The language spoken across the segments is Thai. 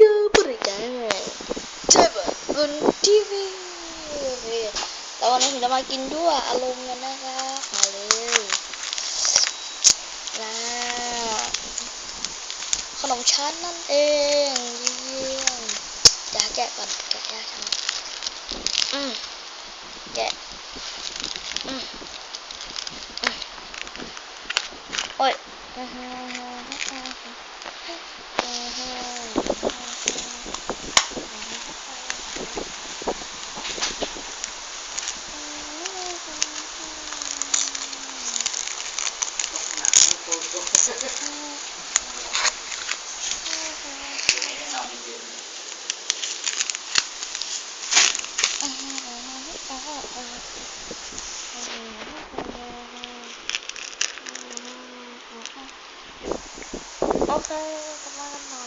ดูบริการเจ็บบนทีวีแล้ววันนี้ผมจะมากินด้วยอารมณ์กันนะคะมาเลยนะขนมชั้นนั่นเองเยี่ยมจะแกะก่อนแกะยากจังอืมแกะอืมอืมโอ้ย Ok, cảm ơn anh Mò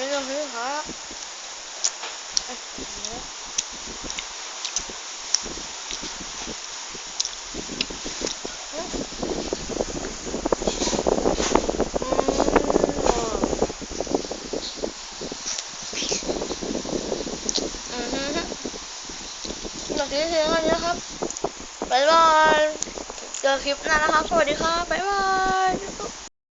ดีนะเนี่ยหนังหน้าก็ปิดข้างประตูมันจะทำว่อกรถลงเฮ้ยเฮ้ยฮะเราคลิปเพียงเท่านี้ครับบ๊ายบายเจอคลิปหน้านะครับ สวัสดีครับบ๊ายบาย